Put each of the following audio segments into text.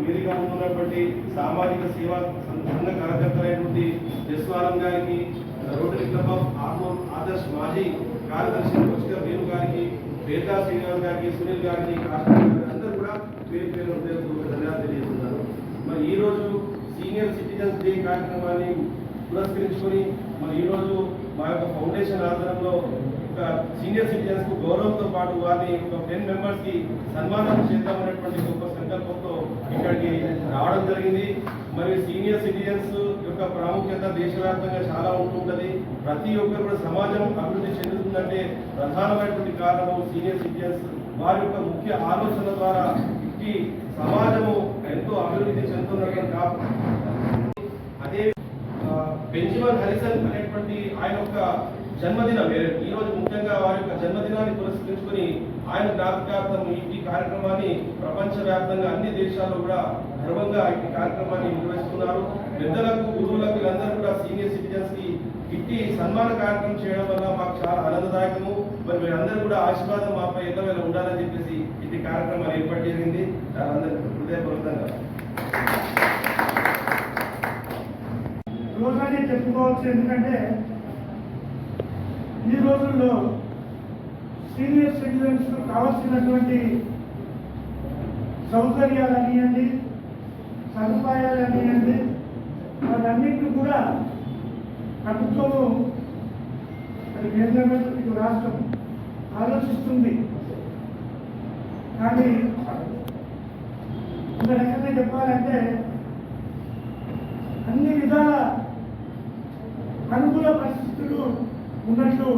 వేదిక ఉన్నటువంటి సామాజిక సేవా సంఘ కార్యకర్తలైనటువంటి యశ్వారం గారికి rotary club of Armoor Adarsh మాజీ కార్యదర్శి కొచ్చిక వేణు గారికి వేదా శ్రీనివాస్ గారికి సునీల్ గారికి అందరూ కూడా పేరు పేరు హృదయపూర్వక ధన్యవాదాలు తెలియజేస్తున్నారు. మరి ఈరోజు సీనియర్ సిటిజన్స్ డే కార్యక్రమాన్ని పురస్కరించుకొని మరి ఈ రోజు మా యొక్క ఫౌండేషన్ ఆధారంలో ఒక సీనియర్ సిటిజన్స్కు గౌరవంతో పాటు వారిని ఒక టెన్ మెంబర్స్కి సన్మానం చేద్దామనేటువంటి గొప్ప సంకల్పంతో ఇక్కడికి రావడం జరిగింది. మరి సీనియర్ సిటిజన్స్ యొక్క ప్రాముఖ్యత దేశవ్యాప్తంగా చాలా ఉంటుంటది. ప్రతి ఒక్కరు కూడా సమాజం అభివృద్ధి చెందుతుందంటే ప్రధానమైనటువంటి కారణం సీనియర్ సిటిజన్స్ వారి యొక్క ముఖ్య ఆలోచన ద్వారా ఈ సమాజము ఎంతో అభివృద్ధి చెందుతున్నట్టు కాదు అదే ఆ, బెంజమిన్ హరిసన్ అనేటువంటి ఆయన యొక్క జన్మదినం ఈ రోజు ముఖ్యంగా వారి యొక్క జన్మదినాన్ని పురస్కరించుకుని ఆయన జ్ఞాపకార్థం ఈ కార్యక్రమాన్ని ప్రపంచవ్యాప్తంగా అన్ని దేశాల్లో కూడా గర్వంగా ఈ కార్యక్రమాన్ని నిర్వహిస్తున్నారు. పెద్దలకు గురువులకు వీళ్ళందరూ కూడా సీనియర్ సిటిజన్స్కి ఇట్టి సన్మాన కార్యక్రమం చేయడం వల్ల మాకు చాలా ఆనందదాయకము. మరి మీరందరూ కూడా ఆశీర్వాదం మాపై ఎల్లవేళ ఉండాలని చెప్పేసి ఇట్టి కార్యక్రమాలు ఏర్పాటు జరిగింది. అందరికీ హృదయపూర్వకంగా. రోజానే చెప్పుకోవచ్చు ఎందుకంటే ఈ రోజుల్లో సీనియర్ సిటిజన్స్ కావాల్సినటువంటి సౌకర్యాలు అనియండి సదుపాయాలు అనియండి వాటన్నింటినీ కూడా ప్రభుత్వము అది కేంద్రమే మీకు రాష్ట్రం ఆలోచిస్తుంది. కానీ ఒక రకంగా చెప్పాలంటే అన్ని విధాల అనుకూల పరిస్థితులు ఉన్నట్లు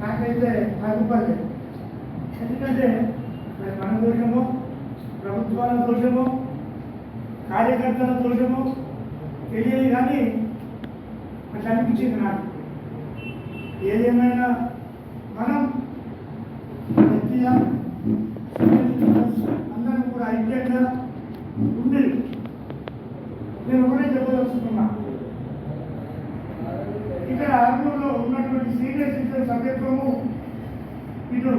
నాకైతే అభిప్రాయం ఎందుకంటే మరి మన దోషము ప్రభుత్వాల దోషము కార్యకర్తల దోషము తెలియదు కానీ అట్లా అనిపించింది నాకు. ఏదేమైనా మనం వ్యక్తిగా అందరం కూడా ఐక్యంగా ఉండేది నేను ఒకటే చెప్పదలుచుకున్నాను ఇక్కడ ఉన్నటువంటి సీనియర్ సిటిజన్ సభ్యత్వము ఇటు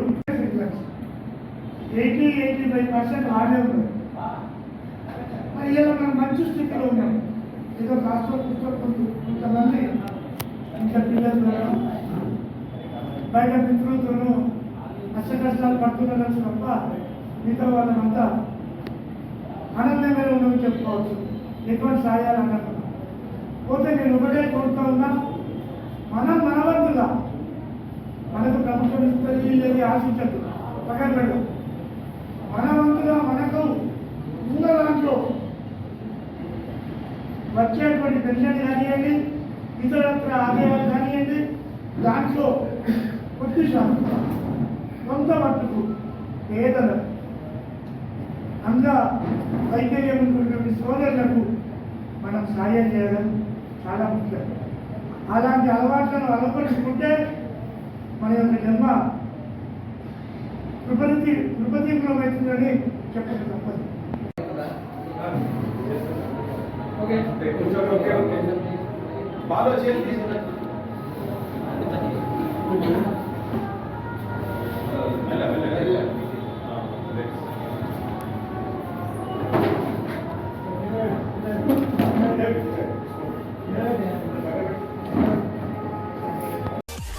ఎయిటీ ఎయిటీ ఫైవ్ పర్సెంట్ ఆడే ఉంది మరి ఇలా మనం మంచి స్థితిలో ఉన్నాం. ఏదో కాస్త పుస్తకం కొంతమంది ఇంకా పిల్లలు బయట మిత్రులతోనూ కష్ట కష్టాలు పడుతున్నారని తప్ప మిగతా వాళ్ళమంతా ఆనందంగా ఉందని చెప్పుకోవచ్చు. ఎటువంటి సాయాలు అన్నట్టు పోతే నేను ఒకటే కోరుతా ఉన్నా మనం మనవంతుగా మనకు ప్రభుత్వం ఇస్తుంది లేదు ఆశించదు. పక్కన పెడదాం మన మనకు ఉన్న దాంట్లో వచ్చేటువంటి పెన్షన్ కానివ్వండి ఇతరత్ర ఆదాయాలు కానివ్వండి దాంట్లో కొద్ది శాతం కొంత మట్టుకు పేదలకు అంగ వైద్యం ఉన్నటువంటి సోదరులకు మనం సాయం చేయడం చాలా ముఖ్యం. అలాంటి అలవాట్లను అలవరుచుకుంటే మన యొక్క జన్మ విపరీతి విపరీతంలో అవుతుందని చెప్పడం తప్పదు. బాగా చేసి